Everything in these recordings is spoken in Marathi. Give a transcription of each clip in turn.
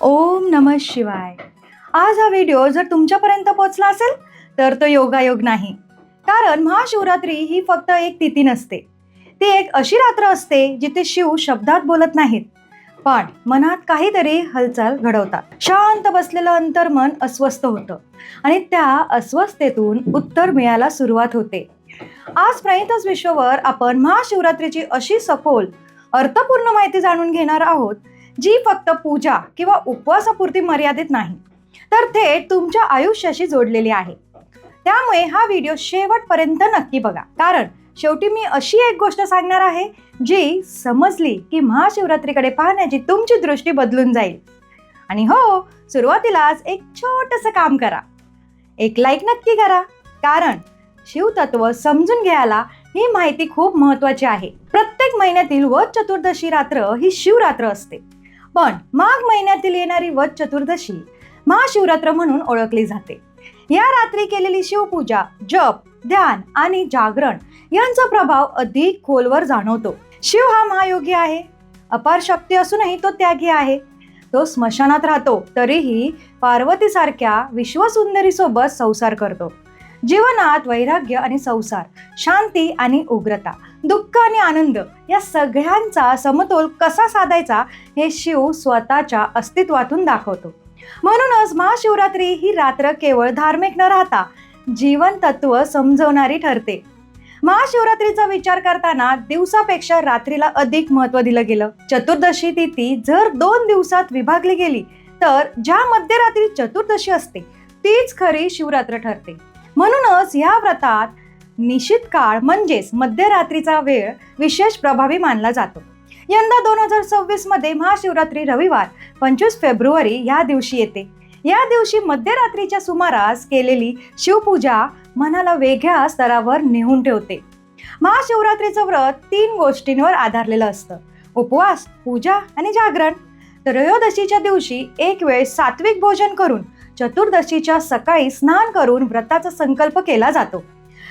ओम नम शिवाय. आज हा व्हिडिओ जर तुमच्यापर्यंत पोचला असेल तर तो योगायोग नाही. कारण महाशिवरात्री ही फक्त एक तिथी नसते. ती एक अशी रात्र असते जिथे शिव शब्दात बोलत नाहीत पण मनात काहीतरी हालचाल घडवतात. शांत बसलेलं अंतर्मन अस्वस्थ होतं आणि त्या अस्वस्थतेतून उत्तर मिळायला सुरुवात होते. आज प्रणितच विश्ववर आपण महाशिवरात्रीची अशी सखोल अर्थपूर्ण माहिती जाणून घेणार आहोत जी फक्त पूजा किंवा उपवासापुरती मर्यादित नाही तर थेट तुमच्या आयुष्याशी जोडलेली आहे. त्यामुळे हा व्हिडिओ शेवटपर्यंत नक्की बघा. कारण शेवटी मी अशी एक गोष्ट सांगणार आहे जी समजली की महाशिवरात्रीकडे पाहण्याची तुमची दृष्टी बदलून जाईल. आणि हो सुरुवातीलाच एक छोटंसं काम करा. एक लाईक नक्की करा. कारण शिवतत्व समजून घ्यायला ही माहिती खूप महत्वाची आहे. प्रत्येक महिन्यातील व चतुर्दशी रात्र ही शिवरात्र असते. पण माघ महिन्यातील येणारी वध चतुर्दशी महाशिवरात्र म्हणून ओळखली जाते. या रात्री केलेली शिवपूजा जप ध्यान आणि जागरण यांचा प्रभाव अधिक खोलवर जाणवतो. शिव हा महायोगी आहे. अपार शक्ती असूनही तो त्यागी आहे. तो स्मशानात राहतो तरीही पार्वतीसारख्या विश्वसुंदरीसोबत संसार करतो. जीवनात वैराग्य आणि संसार शांती आणि उग्रता दुःख आणि आनंद या सगळ्यांचा समतोल कसा साधायचा हे शिव स्वतःच्या अस्तित्वातून दाखवतो. म्हणूनच महाशिवरात्री ही रात्र केवळ धार्मिक न राहता जीवन तत्व समजवणारी ठरते. महाशिवरात्रीचा विचार करताना दिवसापेक्षा रात्रीला अधिक महत्त्व दिलं गेलं. चतुर्दशी तिथी जर दोन दिवसात विभागली गेली तर ज्या मध्यरात्री चतुर्दशी असते तीच खरी शिवरात्र ठरते. म्हणूनच या व्रतात निश्चित काळ म्हणजेच मध्यरात्रीचा वेळ विशेष प्रभावी मानला जातो. यंदा दोन हजार सव्वीसमध्ये महाशिवरात्री रविवार पंचवीस फेब्रुवारी या दिवशी येते. या दिवशी मध्यरात्रीच्या सुमारास केलेली शिवपूजा मनाला वेगळ्या स्तरावर नेऊन ठेवते. महाशिवरात्रीचं व्रत तीन गोष्टींवर आधारलेलं असतं. उपवास पूजा आणि जागरण. त्रयोदशीच्या दिवशी एक वेळ सात्विक भोजन करून चतुर्दशीच्या सकाळी स्नान करून व्रताचा संकल्प केला जातो.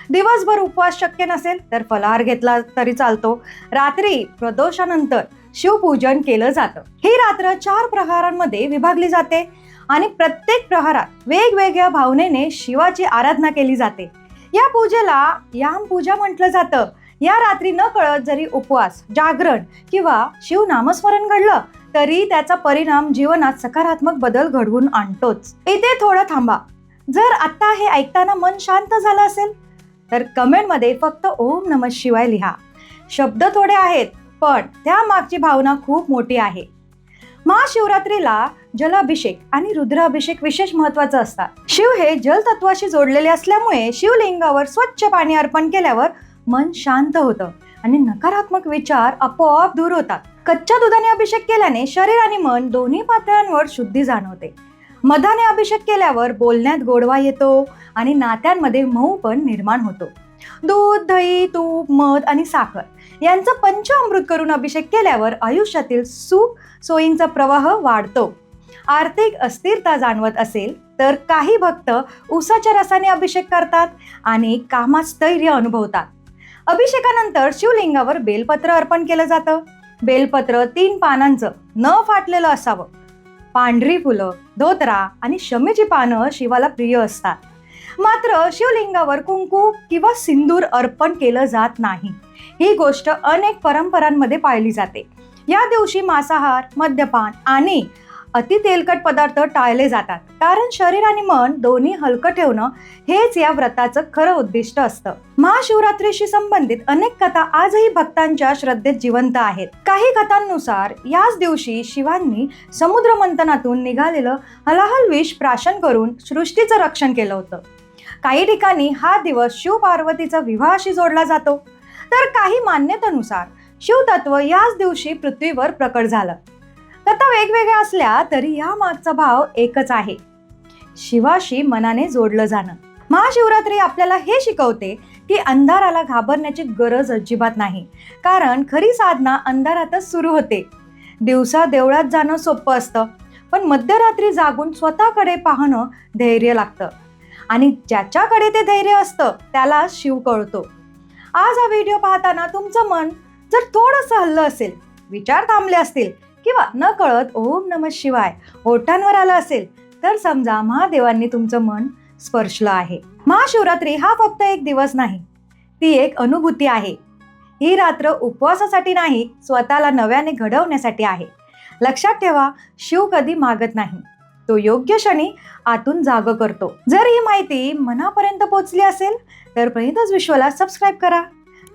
दिवसभर उपवास शक्य नसेल तर फलाहार घेतला तरी चालतो. रात्री प्रदोषानंतर शिवपूजन केलं जातं. ही रात्र चार प्रहारांमध्ये विभागली जाते आणि प्रत्येक प्रहारात वेगवेगळ्या भावनेने शिवाची आराधना केली जाते. या पूजेला याम पूजा म्हटलं जातं. या रात्री न कळत जरी उपवास जागरण किंवा शिव नामस्मरण घडलं तरी त्याचा परिणाम जीवनात सकारात्मक बदल घडवून आणतोच. इथे थोडं थांबा. जर आत्ता हे ऐकताना मन शांत झालं असेल तर कमेंटमध्ये फक्त ओम नम शिवाय लिहा. शब्द थोडे आहेत पण त्या मागची भावना खूप मोठी आहे. महाशिवरात्रीला जलाभिषेक आणि रुद्राभिषेक विशेष महत्वाचं असतात. शिव हे जलतत्वाशी जोडलेले असल्यामुळे शिवलिंगावर स्वच्छ पाणी अर्पण केल्यावर मन शांत होतं आणि नकारात्मक विचार आपोआप दूर होतात. कच्च्या दुधाने अभिषेक केल्याने शरीर आणि मन दोन्ही पातळ्यांवर शुद्धी जाणवते. मधाने अभिषेक केल्यावर बोलण्यात गोडवा येतो आणि नात्यांमध्ये मऊ पण निर्माण होतो. दूध दही तूप मध आणि साखर यांचं पंचामृत करून अभिषेक केल्यावर आयुष्यातील सुख सोयींचा प्रवाह वाढतो. आर्थिक अस्थिरता जाणवत असेल तर काही भक्त उसाच्या रसाने अभिषेक करतात आणि कामात स्थैर्य अनुभवतात. अभिषेकानंतर शिवलिंगावर बेलपत्र अर्पण केलं जातं. बेलपत्र तीन पानांचं न फाटलेलं असावं. पांढरी फुलं धोतरा आणि शमीची पानं शिवाला प्रिय असतात. मात्र शिवलिंगावर कुंकू किंवा सिंदूर अर्पण केलं जात नाही. ही गोष्ट अनेक परंपरांमध्ये पाळली जाते. या दिवशी मांसाहार मद्यपान आणि अति तेलकट पदार्थ टाळले जातात. कारण शरीर आणि मन दोन्ही हलकं ठेवणं हेच या व्रताचं खरं उद्दिष्ट असतं. महाशिवरात्रीशी संबंधित अनेक कथा आजही भक्तांच्या श्रद्धेत जिवंत आहेत. काही कथांनुसार याच दिवशी शिवांनी समुद्र मंथनातून निघालेलं हलाहल विष प्राशन करून सृष्टीचं रक्षण केलं होतं. काही ठिकाणी हा दिवस शिव पार्वतीचा विवाहाशी जोडला जातो. तर काही मान्यतेनुसार शिवतत्व याच दिवशी पृथ्वीवर प्रकट झालं. कथा वेगवेगळ्या असल्या तरी या मागचा भाव एकच आहे. शिवाशी मनाने जोडलं जाणं. महाशिवरात्री आपल्याला हे शिकवते की अंधाराला घाबरण्याची गरज अजिबात नाही. कारण खरी साधना अंधारातच सुरू होते. दिवसा देवळात जाणं सोपं असतं पण मध्यरात्री जागून स्वतःकडे पाहणं धैर्य लागतं. आणि ज्याच्याकडे ते धैर्य असतं त्याला शिव कळतो. आज हा व्हिडिओ पाहताना तुमचं मन जर थोडंसं हल्लं असेल विचार थांबले असतील किंवा न कळत ओम नम शिवाय ओठांवर आलं असेल तर समजा महादेवांनी तुमचं मन स्पर्शलं आहे. महाशिवरात्री हा फक्त एक दिवस नाही ती एक अनुभूती आहे. ही रात्र उपवासासाठी नाही स्वतःला नव्याने घडवण्यासाठी आहे. लक्षात ठेवा शिव कधी मागत नाही. तो योग्य क्षणी आतून जाग करतो. जर ही माहिती मनापर्यंत पोचली असेल तर प्रणितच विश्वला सबस्क्राईब करा.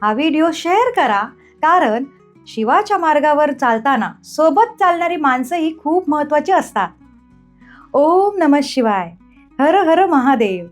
हा व्हिडिओ शेअर करा कारण शिवाच्या मार्गावर चालताना सोबत चालणारी माणसंही खूप महत्वाची असतात. ओम नम शिवाय. हर हर महादेव.